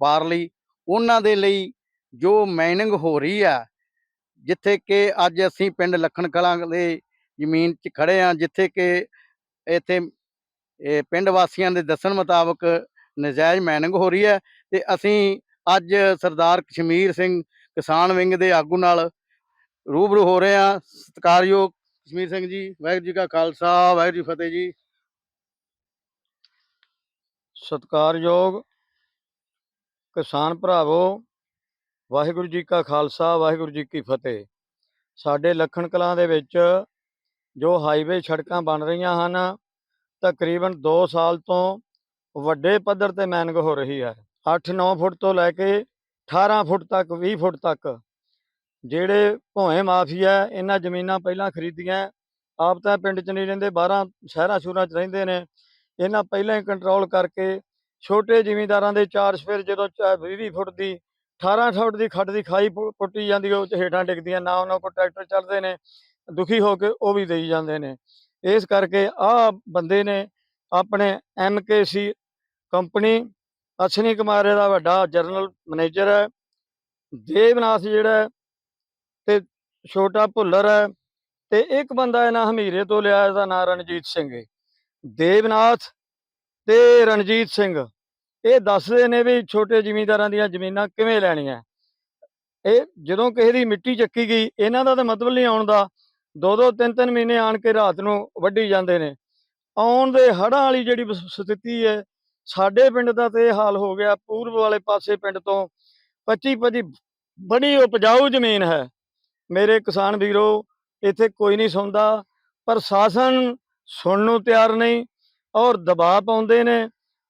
ਪਾਰ ਲਈ। ਉਹਨਾਂ ਦੇ ਲਈ ਜੋ ਮਾਈਨਿੰਗ ਹੋ ਰਹੀ ਆ, ਜਿੱਥੇ ਕਿ ਅੱਜ ਅਸੀਂ ਪਿੰਡ ਲੱਖਣ ਕਲਾਂ ਦੇ ਜ਼ਮੀਨ 'ਚ ਖੜੇ ਆ ਜਿੱਥੇ ਕਿ ਇੱਥੇ ਇਹ ਪਿੰਡ ਵਾਸੀਆਂ ਦੇ ਦੱਸਣ ਮੁਤਾਬਕ ਨਜਾਇਜ਼ ਮਾਈਨਿੰਗ ਹੋ ਰਹੀ ਹੈ ਤੇ ਅਸੀਂ ਅੱਜ ਸਰਦਾਰ ਕਸ਼ਮੀਰ ਸਿੰਘ ਕਿਸਾਨ ਵਿੰਗ ਦੇ ਆਗੂ ਨਾਲ ਰੂਬਰੂ ਹੋ ਰਹੇ ਆ ਸਤਿਕਾਰਯੋਗ ਕਸ਼ਮੀਰ ਸਿੰਘ ਜੀ, ਵਾਹਿਗੁਰੂ ਜੀ ਕਾ ਖਾਲਸਾ, ਵਾਹਿਗੁਰੂ ਜੀ ਫਤਿਹ ਜੀ। ਸਤਿਕਾਰਯੋਗ ਕਿਸਾਨ ਭਰਾਵੋ, ਵਾਹਿਗੁਰੂ ਜੀ ਕਾ ਖਾਲਸਾ, ਵਾਹਿਗੁਰੂ ਜੀ ਕੀ ਫਤਿਹ। ਸਾਡੇ ਲੱਖਣ ਕਲਾਂ ਦੇ ਵਿੱਚ ਜੋ ਹਾਈਵੇ ਸੜਕਾਂ ਬਣ ਰਹੀਆਂ ਹਨ, ਤਕਰੀਬਨ 2 ਸਾਲ ਤੋਂ ਵੱਡੇ ਪੱਧਰ ਤੇ ਮੈਨਗ ਹੋ ਰਹੀ ਹੈ। 8-9 ਫੁੱਟ ਤੋਂ ਲੈ ਕੇ 18 ਫੁੱਟ ਤੱਕ 20 ਫੁੱਟ ਤੱਕ ਜਿਹੜੇ ਭੋਏ ਮਾਫੀਆ, ਇਹਨਾਂ ਜ਼ਮੀਨਾਂ ਪਹਿਲਾਂ ਖਰੀਦੀਆਂ, ਆਪ ਤਾਂ ਪਿੰਡ 'ਚ ਨਹੀਂ ਰਹਿੰਦੇ 12 ਸ਼ਹਿਰਾਂ ਸ਼ੂਰਾਂ 'ਚ ਰਹਿੰਦੇ ਨੇ। ਇਹਨਾਂ ਪਹਿਲਾਂ ਹੀ ਕੰਟਰੋਲ ਕਰਕੇ ਛੋਟੇ ਜ਼ਿਮੀਂਦਾਰਾਂ ਦੇ ਚਾਰ ਸਫੇਰ ਜਦੋਂ 20 ਫੁੱਟ ਦੀ 18 ਫੁੱਟ ਦੀ ਖੱਡ ਦੀ ਖਾਈ ਪੁ- ਪੁੱਟੀ ਜਾਂਦੀ, ਉਹ 'ਚ ਹੇਠਾਂ ਡਿੱਗਦੀਆਂ, ਨਾ ਉਹਨਾਂ ਕੋਲ ਟਰੈਕਟਰ ਚੱਲਦੇ ਨੇ, ਦੁਖੀ ਹੋ ਕੇ ਉਹ ਵੀ ਦੇਈ ਜਾਂਦੇ ਨੇ। ਇਸ ਕਰਕੇ ਆਹ ਬੰਦੇ ਨੇ ਆਪਣੇ ਐਮਕੇਸੀ ਕੰਪਨੀ, ਅਸ਼ਨੀ ਕੁਮਾਰ ਦਾ ਵੱਡਾ ਜਨਰਲ ਮੈਨੇਜਰ ਹੈ, ਦੇਵਨਾਥ ਜਿਹੜਾ ਹੈ, ਤੇ ਛੋਟਾ ਭੁੱਲਰ ਹੈ, ਤੇ ਇੱਕ ਬੰਦਾ ਇਹਨਾਂ ਹਮੀਰੇ ਤੋਂ ਲਿਆ, ਇਹਦਾ ਨਾਂ ਰਣਜੀਤ ਸਿੰਘ ਹੈ ਦੇਵਨਾਥ ਤੇ ਰਣਜੀਤ ਸਿੰਘ, ਇਹ ਦੱਸਦੇ ਨੇ ਵੀ ਛੋਟੇ ਜ਼ਿਮੀਂਦਾਰਾਂ ਦੀਆਂ ਜ਼ਮੀਨਾਂ ਕਿਵੇਂ ਲੈਣੀਆਂ। ਇਹ ਜਦੋਂ ਕਿਸੇ ਦੀ ਮਿੱਟੀ ਚੱਕੀ ਗਈ, ਇਹਨਾਂ ਦਾ ਤਾਂ ਮਤਲਬ ਨਹੀਂ ਆਉਣ ਦਾ। ਦੋ ਦੋ, ਤਿੰਨ ਤਿੰਨ ਮਹੀਨੇ ਆਣ ਕੇ ਰਾਤ ਨੂੰ ਵੱਢੀ ਜਾਂਦੇ ਨੇ। ਆਉਣ ਦੇ ਹੜ੍ਹਾਂ ਵਾਲੀ ਜਿਹੜੀ ਸਥਿਤੀ ਹੈ, ਸਾਡੇ ਪਿੰਡ ਦਾ ਤੇ ਇਹ ਹਾਲ ਹੋ ਗਿਆ। ਪੂਰਬ ਵਾਲੇ ਪਾਸੇ ਪਿੰਡ ਤੋਂ 25 25 ਬੜੀ ਉਪਜਾਊ ਜ਼ਮੀਨ ਹੈ। ਮੇਰੇ ਕਿਸਾਨ ਵੀਰੋ, ਇੱਥੇ ਕੋਈ ਨਹੀਂ ਸੁਣਦਾ ਪ੍ਰਸ਼ਾਸਨ ਸੁਣਨ ਨੂੰ ਤਿਆਰ ਨਹੀਂ। ਔਰ ਦਬਾਅ ਪਾਉਂਦੇ ਨੇ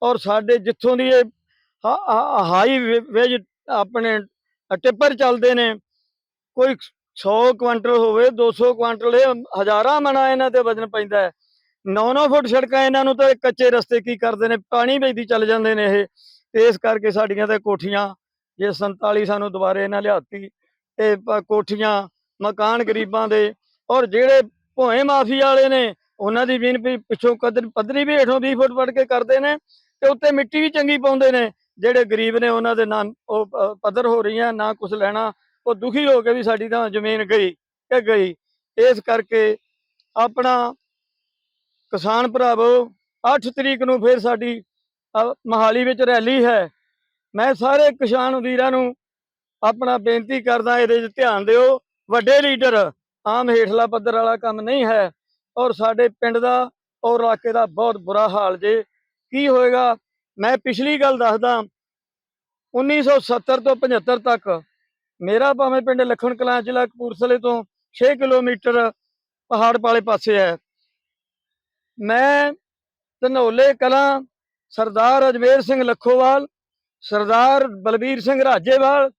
ਔਰ ਸਾਡੇ ਜਿੱਥੋਂ ਦੀ ਇਹ ਹਾਈ ਵੇਜ ਆਪਣੇ ਟਿੱਪਰ ਚੱਲਦੇ ਨੇ, ਕੋਈ 100 ਕੁਇੰਟਲ ਹੋਵੇ 200 ਕੁਇੰਟਲ ਇਹ ਹਜ਼ਾਰਾਂ ਮਣਾ ਇਹਨਾਂ ਤੇ ਵਜਨ ਪੈਂਦਾ ਹੈ। 9-9 ਫੁੱਟ ਸੜਕਾਂ ਇਹਨਾਂ ਨੂੰ ਤਾਂ ਕੱਚੇ ਰਸਤੇ ਕੀ ਕਰਦੇ ਨੇ, ਪਾਣੀ ਵੇਚਦੀ ਚੱਲ ਜਾਂਦੇ ਨੇ ਇਹ। ਤੇ ਇਸ ਕਰਕੇ ਸਾਡੀਆਂ ਤੇ ਕੋਠੀਆਂ, ਜੇ 47 ਸਾਨੂੰ ਦੁਬਾਰੇ ਇਹਨਾਂ ਲਿਆਤੀ, ਇਹ ਕੋਠੀਆਂ ਮਕਾਨ ਗਰੀਬਾਂ ਦੇ, ਔਰ ਜਿਹੜੇ ਭੋਏ ਮਾਫੀ ਵਾਲੇ ਨੇ ਉਹਨਾਂ ਦੀ ਜ਼ਮੀਨ ਵੀ ਪਿੱਛੋਂ ਕਦਰ ਪੱਧਰੀ ਵੀ ਹੇਠੋਂ 20 ਫੁੱਟ ਵੱਢ ਕੇ ਕਰਦੇ ਨੇ ਤੇ ਉੱਤੇ ਮਿੱਟੀ ਵੀ ਚੰਗੀ ਪਾਉਂਦੇ ਨੇ ਜਿਹੜੇ ਗਰੀਬ ਨੇ ਉਹਨਾਂ ਦੇ ਨਾਂ ਉਹ ਪੱਧਰ ਹੋ ਰਹੀਆਂ ਨਾ ਕੁਝ ਲੈਣਾ ਉਹ ਦੁਖੀ ਹੋ ਕੇ ਵੀ ਸਾਡੀ ਤਾਂ ਜ਼ਮੀਨ ਗਈ ਕਿ ਗਈ। ਇਸ ਕਰਕੇ ਆਪਣਾ ਕਿਸਾਨ ਭਰਾਵੋ 8 ਤਰੀਕ ਨੂੰ ਫਿਰ ਸਾਡੀ ਅ, ਮਹਾਲੀ ਵਿੱਚ ਰੈਲੀ ਹੈ। ਮੈਂ ਸਾਰੇ ਕਿਸਾਨ ਵੀਰਾਂ ਨੂੰ ਆਪਣਾ ਬੇਨਤੀ ਕਰਦਾ ਇਹਦੇ 'ਚ ਧਿਆਨ ਦਿਓ। ਵੱਡੇ ਲੀਡਰ ਆਮ ਹੇਠਲਾ ਪੱਧਰ ਵਾਲਾ ਕੰਮ ਨਹੀਂ ਹੈ। ਔਰ ਸਾਡੇ ਪਿੰਡ ਦਾ ਔਰ ਇਲਾਕੇ ਦਾ ਬਹੁਤ ਬੁਰਾ ਹਾਲ ਜੇ। ਕੀ ਹੋਏਗਾ? ਮੈਂ ਪਿਛਲੀ ਗੱਲ ਦੱਸਦਾ। 1970 ਤੋਂ 75 ਤੱਕ ਮੇਰਾ ਭਾਵੇਂ ਪਿੰਡ ਲਖਣ ਕਲਾਂ ਜ਼ਿਲ੍ਹਾ ਕਪੂਰਥਲੇ ਤੋਂ 6 ਕਿਲੋਮੀਟਰ ਪਹਾੜ ਵਾਲੇ ਪਾਸੇ ਹੈ। ਮੈਂ ਧਨੋਲੇ ਕਲਾਂ ਸਰਦਾਰ ਅਜਮੇਰ ਸਿੰਘ ਲੱਖੋਵਾਲ, ਸਰਦਾਰ ਬਲਬੀਰ ਸਿੰਘ ਰਾਜੇਵਾਲ,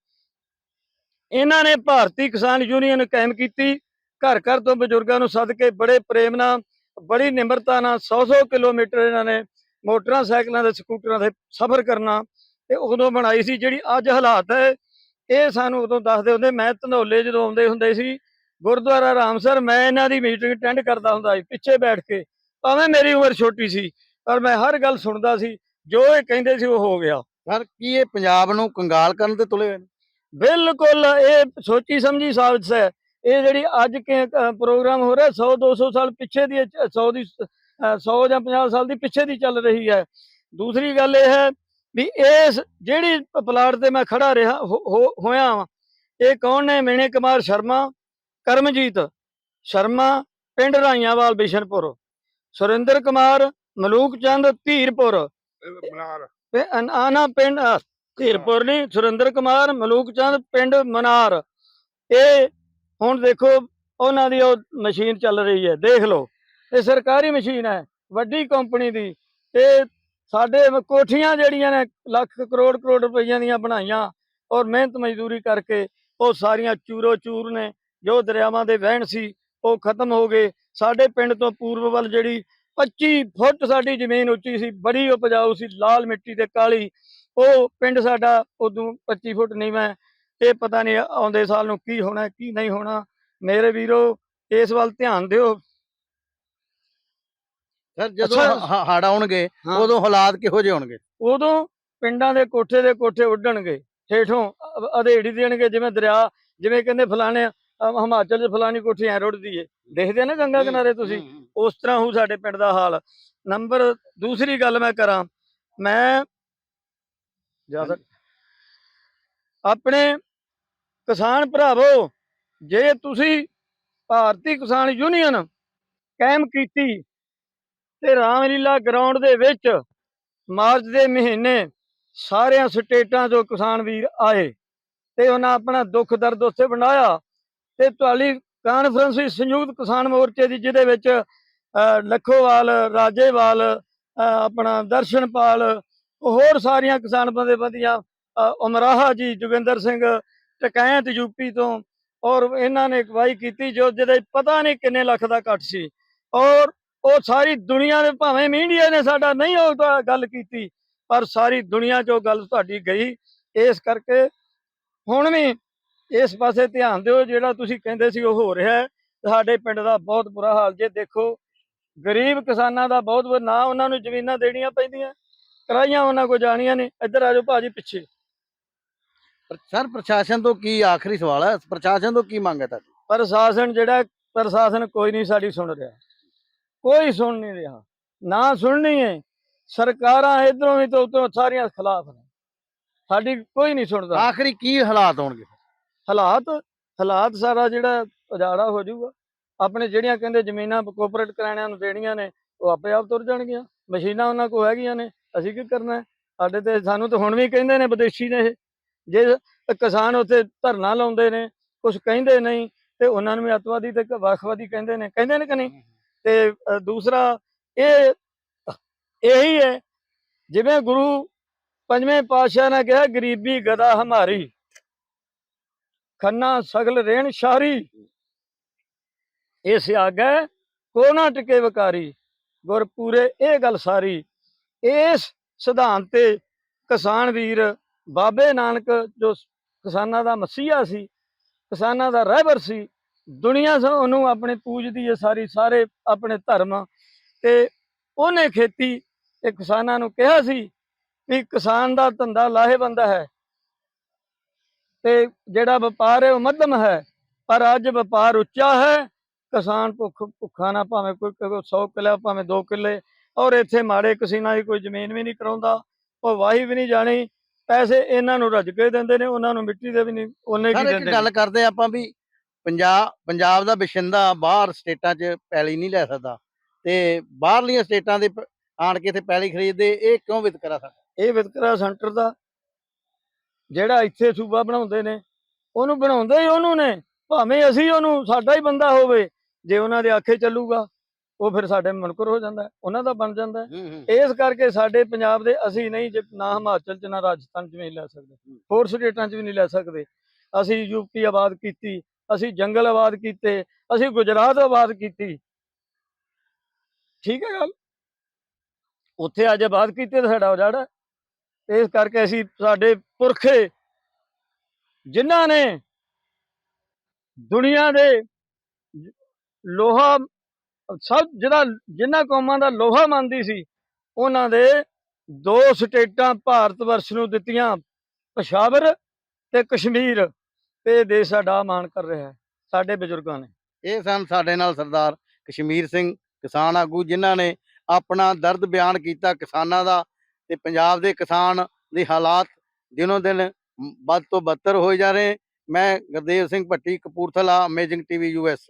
ਇਹਨਾਂ ਨੇ ਭਾਰਤੀ ਕਿਸਾਨ ਯੂਨੀਅਨ ਕਾਇਮ ਕੀਤੀ। ਘਰ ਘਰ ਤੋਂ ਬਜ਼ੁਰਗਾਂ ਨੂੰ ਸੱਦ ਕੇ ਬੜੇ ਪ੍ਰੇਮ ਨਾਲ ਬੜੀ ਨਿਮਰਤਾ ਨਾਲ 100-100 ਕਿਲੋਮੀਟਰ ਇਹਨਾਂ ਨੇ ਮੋਟਰਾਂ ਸਾਈਕਲਾਂ ਦੇ ਸਕੂਟਰਾਂ ਦੇ ਸਫ਼ਰ ਕਰਨਾ ਤੇ ਉਦੋਂ ਬਣਾਈ ਸੀ ਜਿਹੜੀ ਅੱਜ ਹਾਲਾਤ ਹੈ। ਇਹ ਸਾਨੂੰ ਉਦੋਂ ਦੱਸਦੇ ਹੁੰਦੇ ਮੈਂ ਧਨੌਲੇ ਜਦੋਂ ਆਉਂਦੇ ਹੁੰਦੇ ਸੀ ਗੁਰਦੁਆਰਾ ਰਾਮਸਰ ਮੈਂ ਇਹਨਾਂ ਦੀ ਮੀਟਿੰਗ ਅਟੈਂਡ ਕਰਦਾ ਹੁੰਦਾ ਸੀ ਪਿੱਛੇ ਬੈਠ ਕੇ। ਭਾਵੇਂ ਮੇਰੀ ਉਮਰ ਛੋਟੀ ਸੀ ਪਰ ਮੈਂ ਹਰ ਗੱਲ ਸੁਣਦਾ ਸੀ ਜੋ ਇਹ ਕਹਿੰਦੇ ਸੀ ਉਹ ਹੋ ਗਿਆ। ਸਰ ਕੀ ਇਹ ਪੰਜਾਬ ਨੂੰ ਕੰਗਾਲ ਕਰਨ ਤੇ ਤੁਲੇ ਹੋਏ ਨੇ? ਬਿਲਕੁਲ ਇਹ ਸੋਚੀ ਸਮਝੀ ਸਾਜ਼ਿਸ਼ ਹੈ। ਇਹ ਜਿਹੜੀ ਅੱਜ ਪ੍ਰੋਗਰਾਮ ਹੋ ਰਿਹਾ 100 200 ਸਾਲ ਪਿੱਛੇ ਦੀ 100 ਦੀ 100 ਜਾਂ 50 ਸਾਲ ਦੀ ਪਿੱਛੇ ਦੀ ਚੱਲ ਰਹੀ ਹੈ। ਦੂਸਰੀ ਗੱਲ ਇਹ ਹੈ ਵੀ ਇਸ ਜਿਹੜੀ ਪਲਾਟ ਤੇ ਮੈਂ ਖੜਾ ਰਿਹਾ ਹੋਇਆ ਵਾਂ ਇਹ ਕੌਣ ਨੇ? ਮੇਣੇ ਕੁਮਾਰ ਸ਼ਰਮਾ ਕਰਮਜੀਤ ਸ਼ਰਮਾ ਪਿੰਡ ਰਾਈਆਂਵਾਲ ਬਿਸ਼ਨਪੁਰ ਸੁਰਿੰਦਰ ਕੁਮਾਰ ਮਲੂਕ ਚੰਦ ਧੀਰਪੁਰ। ਆਨਾ ਪਿੰਡ ਧੀਰਪੁਰ ਨਹੀਂ ਸੁਰਿੰਦਰ ਕੁਮਾਰ ਮਲੂਕ ਚੰਦ ਪਿੰਡ ਮਨਾਰ। ਇਹ ਹੁਣ ਦੇਖੋ, ਉਹਨਾਂ ਦੀ ਉਹ ਮਸ਼ੀਨ ਚੱਲ ਰਹੀ ਹੈ, ਦੇਖ ਲਓ। ਇਹ ਸਰਕਾਰੀ ਮਸ਼ੀਨ ਹੈ, ਵੱਡੀ ਕੰਪਨੀ ਦੀ। ਇਹ ਸਾਡੇ ਕੋਠੀਆਂ ਜਿਹੜੀਆਂ ਨੇ, ਲੱਖ ਕਰੋੜ ਕਰੋੜ ਰੁਪਈਆਂ ਦੀਆਂ ਬਣਾਈਆਂ ਔਰ ਮਿਹਨਤ ਮਜ਼ਦੂਰੀ ਕਰਕੇ ਉਹ ਸਾਰੀਆਂ ਚੂਰੋ ਚੂਰ ਨੇ, ਜੋ ਦਰਿਆਵਾਂ ਦੇ ਵਹਿਣ ਸੀ, ਉਹ ਖਤਮ ਹੋ ਗਏ। ਸਾਡੇ ਪਿੰਡ ਤੋਂ ਪੂਰਬ ਵੱਲ ਜਿਹੜੀ 25 ਫੁੱਟ ਸਾਡੀ ਜ਼ਮੀਨ ਉੱਚੀ ਸੀ, ਬੜੀ ਉਪਜਾਊ ਸੀ, ਲਾਲ ਮਿੱਟੀ ਤੇ ਕਾਲੀ। ਉਹ ਪਿੰਡ ਸਾਡਾ ਉਦੋਂ 25 ਫੁੱਟ ਨੀਵਾਂ ਇਹ ਪਤਾ ਨਹੀਂ ਆਉਂਦੇ ਸਾਲ ਨੂੰ ਕੀ ਹੋਣਾ ਕੀ ਨਹੀਂ ਹੋਣਾ। ਮੇਰੇ ਵੀਰੋ ਇਸ ਵੱਲ ਧਿਆਨ ਦਿਓ। ਸਰ ਜਦੋਂ। ਹ- ਹੜ੍ਹ ਆਉਣਗੇ ਹਾਂ। ਉਦੋਂ ਹਾਲਾਤ ਕਿਹੋ ਜਿਹੇ ਹੋਣਗੇ? ਉਦੋਂ ਪਿੰਡਾਂ ਦੇ ਕੋਠੇ ਦੇ ਕੋਠੇ ਉੱਡਣਗੇ ਅ- ਅਧੇੜੀ ਦੇਣਗੇ ਜਿਵੇਂ ਦਰਿਆ ਜਿਵੇਂ ਕਹਿੰਦੇ ਫਲਾਣੇ ਅ, ਹਿਮਾਚਲ 'ਚ ਫਲਾਣੀ ਕੋਠੀ ਐ ਰੁੜਦੀ ਏ। ਦੇਖਦੇ ਨਾ ਗੰਗਾ ਕਿਨਾਰੇ ਤੁਸੀਂ? ਉਸ ਤਰ੍ਹਾਂ ਹੋ ਸਾਡੇ ਪਿੰਡ ਦਾ ਹਾਲ। ਨੰਬਰ ਦੂਸਰੀ ਗੱਲ ਮੈਂ ਕਰਾਂ। ਮੈਂ ਜ਼ਿਆਦਾ ਆਪਣੇ ਕਿਸਾਨ ਭਰਾਵੋ ਜੇ ਤੁਸੀਂ ਭਾਰਤੀ ਕਿਸਾਨ ਯੂਨੀਅਨ ਕਾਇਮ ਕੀਤੀ ਤੇ ਰਾਮਲੀਲਾ ਗਰਾਊਂਡ ਦੇ ਵਿੱਚ ਮਾਰਚ ਦੇ ਮਹੀਨੇ ਸਾਰਿਆਂ ਸਟੇਟਾਂ ਤੋਂ ਕਿਸਾਨ ਵੀਰ ਆਏ ਤੇ ਉਹਨਾਂ ਆਪਣਾ ਦੁੱਖ ਦਰਦ ਉੱਥੇ ਬਣਾਇਆ ਤੇ ਤੁਹਾਡੀ ਕਾਨਫਰੰਸ ਸੀ ਸੰਯੁਕਤ ਕਿਸਾਨ ਮੋਰਚੇ ਦੀ ਜਿਹਦੇ ਵਿੱਚ ਅਹ, ਲੱਖੋਵਾਲ ਰਾਜੇਵਾਲ ਆਪਣਾ ਦਰਸ਼ਨਪਾਲ ਹੋਰ ਸਾਰੀਆਂ ਕਿਸਾਨ ਬੰਦੇ ਬੰਦੀਆਂ ਉਮਰਾਹਾ ਜੀ ਜੋਗਿੰਦਰ ਸਿੰਘ ਟਕੈਂਤ ਯੂਪੀ ਤੋਂ ਔਰ ਇਹਨਾਂ ਨੇ ਅਗਵਾਈ ਕੀਤੀ ਜੋ ਜਿਹਦੇ ਪਤਾ ਨਹੀਂ ਕਿੰਨੇ ਲੱਖ ਦਾ ਇਕੱਠ ਸੀ। ਔਰ ਉਹ ਸਾਰੀ ਦੁਨੀਆ ਦੇ ਭਾਵੇਂ ਮੀਡੀਆ ਨੇ ਸਾਡਾ ਨਹੀਂ ਉਹ ਗੱਲ ਕੀਤੀ, ਪਰ ਸਾਰੀ ਦੁਨੀਆ 'ਚੋਂ ਗੱਲ ਤੁਹਾਡੀ ਗਈ। ਇਸ ਕਰਕੇ ਹੁਣ ਵੀ ਇਸ ਪਾਸੇ ਧਿਆਨ ਦਿਓ, ਜਿਹੜਾ ਤੁਸੀਂ ਕਹਿੰਦੇ ਸੀ ਉਹ ਹੋ ਰਿਹਾ ਸਾਡੇ ਪਿੰਡ ਦਾ ਬਹੁਤ ਬੁਰਾ ਹਾਲ ਜੇ ਦੇਖੋ। ਗਰੀਬ ਕਿਸਾਨਾਂ ਦਾ ਬਹੁਤ ਨਾ ਉਹਨਾਂ ਨੂੰ ਜ਼ਮੀਨਾਂ ਦੇਣੀਆਂ ਪੈਂਦੀਆਂ। ਕਰਾਈਆਂ ਉਹਨਾਂ ਕੋ ਜਾਣੀਆਂ ਨੇ ਇੱਧਰ ਆ ਜਾਓ ਭਾਜੀ ਪਿੱਛੇ। ਸਰ ਪ੍ਰਸ਼ਾਸਨ ਤੋਂ ਕੀ ਆਖਰੀ ਸਵਾਲ ਹੈ? ਪ੍ਰਸ਼ਾਸਨ ਤੋਂ ਕੀ ਮੰਗ ਹੈ ਤੁਹਾਡੀ? ਪ੍ਰਸ਼ਾਸਨ ਜਿਹੜਾ ਪ੍ਰਸ਼ਾਸਨ ਕੋਈ ਨਹੀਂ ਸਾਡੀ ਸੁਣ ਰਿਹਾ। ਕੋਈ ਸੁਣ ਨਹੀਂ ਰਿਹਾ। ਨਾ ਸੁਣਨੀ ਹੈ। ਸਰਕਾਰਾਂ ਇਧਰੋਂ ਵੀ ਤੋਂ ਉਧਰੋਂ ਸਾਰੀਆਂ ਖਿਲਾਫ ਨੇ। ਸਾਡੀ ਕੋਈ ਨਹੀਂ ਸੁਣਦਾ। ਆਖਰੀ ਕੀ ਹਾਲਾਤ ਹੋਣਗੇ? ਹਾਲਾਤ ਹਾਲਾਤ ਸਾਰਾ ਜਿਹੜਾ ਉਜਾੜਾ ਹੋ ਜਾਊਗਾ। ਆਪਣੇ ਜਿਹੜੀਆਂ ਕਹਿੰਦੇ ਜ਼ਮੀਨਾਂ ਕੋਆਪਰੇਟ ਕਰਾਣਿਆਂ ਨੂੰ ਦੇਣੀਆਂ ਨੇ ਉਹ ਆਪੇ ਆਪ ਤੁਰ ਜਾਣਗੀਆਂ। ਮਸ਼ੀਨਾਂ ਉਹਨਾਂ ਕੋਲ ਹੈਗੀਆਂ ਨੇ। ਅਸੀਂ ਕੀ ਕਰਨਾ? ਸਾਡੇ ਤੇ ਸਾਨੂੰ ਤਾਂ ਹੁਣ ਵੀ ਕਹਿੰਦੇ ਨੇ ਵਿਦੇਸ਼ੀ ਨੇ ਇਹ। ਜੇ ਕਿਸਾਨ ਉੱਥੇ ਧਰਨਾ ਲਾਉਂਦੇ ਨੇ ਕੁਝ ਕਹਿੰਦੇ ਨਹੀਂ ਤੇ ਉਹਨਾਂ ਨੂੰ ਵੀ ਅੱਤਵਾਦੀ ਤੇ ਵੱਖਵਾਦੀ ਕਹਿੰਦੇ ਨੇ ਕਹਿੰਦੇ ਨੇ ਕਿ ਨਹੀਂ? ਤੇ ਦੂਸਰਾ ਇਹ ਇਹੀ ਹੈ ਜਿਵੇਂ ਗੁਰੂ ਪੰਜਵੇਂ ਪਾਤਸ਼ਾਹ ਨੇ ਕਿਹਾ ਗਰੀਬੀ ਗਦਾ ਹਮਾਰੀ ਖੰਨਾ ਸਗਲ ਰੇਣ ਸ਼ਾਰੀ ਇਸ ਆਗੇ ਕੋ ਨਾ ਟਿਕੇ ਵਕਾਰੀ ਗੁਰ ਪੂਰੇ ਇਹ ਗੱਲ ਸਾਰੀ। ਇਸ ਸਿਧਾਂਤ ਤੇ ਕਿਸਾਨ ਵੀਰ ਬਾਬੇ ਨਾਨਕ ਜੋ ਕਿਸਾਨਾਂ ਦਾ ਮਸੀਹਾ ਸੀ, ਕਿਸਾਨਾਂ ਦਾ ਰਹਿਬਰ ਸੀ, ਦੁਨੀਆ ਸੋ ਉਹਨੂੰ ਆਪਣੇ ਪੂਜਦੀ ਹੈ ਸਾਰੀ, ਸਾਰੇ ਆਪਣੇ ਧਰਮ ਤੇ ਉਹਨੇ ਖੇਤੀ ਤੇ ਕਿਸਾਨਾਂ ਨੂੰ ਕਿਹਾ ਸੀ ਵੀ ਕਿਸਾਨ ਦਾ ਧੰਦਾ ਲਾਹੇਵੰਦ ਹੈ। ਤੇ ਜਿਹੜਾ ਵਪਾਰ ਹੈ ਉਹ ਮੱਧਮ ਹੈ, ਪਰ ਅੱਜ ਵਪਾਰ ਉੱਚਾ ਹੈ, ਕਿਸਾਨ ਭੁੱਖ, ਭੁੱਖਾ ਨਾ ਭਾਵੇਂ ਕੋਈ 100 ਕਿੱਲੇ, ਭਾਵੇਂ 2 ਕਿੱਲੇ, ਔਰ ਇੱਥੇ ਮਾੜੇ ਕਸੀਨਾ ਦੀ ਕੋਈ ਜ਼ਮੀਨ ਵੀ ਨਹੀਂ ਕਰਾਉਂਦਾ, ਉਹ ਵਾਹੀ ਵੀ ਨਹੀਂ ਜਾਣੀ ਪੈਸੇ ਇਹਨਾਂ ਨੂੰ ਰੱਜ ਕੇ ਦਿੰਦੇ ਨੇ ਉਹਨਾਂ ਨੂੰ ਮਿੱਟੀ ਦੇ ਵੀ ਨਹੀਂ ਉਹਨੇ ਕੀ ਸਰ ਇੱਕ ਦਿੰਦੇ ਗੱਲ ਕਰਦੇ ਆਪਾਂ ਵੀ ਪੰਜਾਬ ਪੰਜਾਬ ਦਾ ਬਸ਼ਿੰਦਾ ਬਾਹਰ ਸਟੇਟਾਂ 'ਚ ਪੈਲੀ ਨਹੀਂ ਲੈ ਸਕਦਾ ਤੇ ਬਾਹਰਲੀਆਂ ਸਟੇਟਾਂ ਦੇ ਪ- ਆਣ ਕੇ ਇੱਥੇ ਪੈਲੀ ਖਰੀਦਦੇ ਇਹ ਕਿਉਂ ਵਿਤਕਰਾ ਸਾਡਾ ਇਹ ਵਿਤਕਰਾ ਸੈਂਟਰ ਦਾ ਜਿਹੜਾ ਇੱਥੇ ਸੂਬਾ ਬਣਾਉਂਦੇ ਨੇ ਉਹਨੂੰ ਬਣਾਉਂਦੇ ਹੀ ਉਹਨੂੰ ਨੇ ਭਾਵੇਂ ਅਸੀਂ ਉਹਨੂੰ ਸਾਡਾ ਹੀ ਬੰਦਾ ਹੋਵੇ ਜੇ ਉਹਨਾਂ ਦੇ ਆਖੇ ਚੱਲੂਗਾ। ਉਹ ਫਿਰ ਸਾਡੇ ਮਨਕਰ ਹੋ ਜਾਂਦਾ ਉਹਨਾਂ ਦਾ ਬਣ ਜਾਂਦਾ। ਇਸ ਕਰਕੇ ਸਾਡੇ ਪੰਜਾਬ ਦੇ ਅਸੀਂ ਨਹੀਂ ਜੇ ਨਾ ਹਿਮਾਚਲ ਚ ਨਾ ਰਾਜਸਥਾਨ ਚ ਵੀ ਲੈ ਸਕਦੇ। ਹੋਰ ਸਟੇਟਾਂ ਚ ਵੀ ਨਹੀਂ ਲੈ ਸਕਦੇ। ਅਸੀਂ ਯੂਪੀ ਆਬਾਦ ਕੀਤੀ ਅਸੀਂ ਜੰਗਲ ਆਬਾਦ ਕੀਤੇ ਅਸੀਂ ਗੁਜਰਾਤ ਆਬਾਦ ਕੀਤੀ। ਠੀਕ ਹੈ ਗੱਲ? ਉੱਥੇ ਅੱਜ ਆਬਾਦ ਕੀਤੇ ਤਾਂ ਸਾਡਾ ਉਜਾੜਾ। ਇਸ ਕਰਕੇ ਅਸੀਂ ਸਾਡੇ ਪੁਰਖੇ ਜਿਨ੍ਹਾਂ ਨੇ ਦੁਨੀਆ ਦੇ ਲੋਹਾ ਸਭ ਜਿਹੜਾ, ਜਿਨ੍ਹਾਂ ਕੌਮਾਂ ਦਾ ਲੋਹਾ ਮੰਨਦੀ ਸੀ, ਉਹਨਾਂ ਦੇ ਦੋ ਸਟੇਟਾਂ ਭਾਰਤ ਵਰਸ਼ ਨੂੰ ਦਿੱਤੀਆਂ, ਪਸ਼ਾਵਰ ਤੇ ਕਸ਼ਮੀਰ। ਤੇ ਇਹ ਦੇਸ਼ ਸਾਡਾ ਮਾਣ ਕਰ ਰਿਹਾ ਹੈ। ਸਾਡੇ ਬਜ਼ੁਰਗਾਂ ਨੇ। ਇਹ ਸਨ ਸਾਡੇ ਨਾਲ ਸਰਦਾਰ ਕਸ਼ਮੀਰ ਸਿੰਘ, ਕਿਸਾਨ ਆਗੂ, ਜਿਨ੍ਹਾਂ ਨੇ ਆਪਣਾ ਦਰਦ ਬਿਆਨ ਕੀਤਾ ਕਿਸਾਨਾਂ ਦਾ ਤੇ ਪੰਜਾਬ ਦੇ ਕਿਸਾਨ ਦੇ ਹਾਲਾਤ ਦਿਨੋਂ ਦਿਨ ਵੱਧ ਤੋਂ ਬੱਤਰ ਹੋਏ ਜਾ ਰਹੇ। ਮੈਂ Gurdev Singh Bhatti, Kapurthala amazing TV US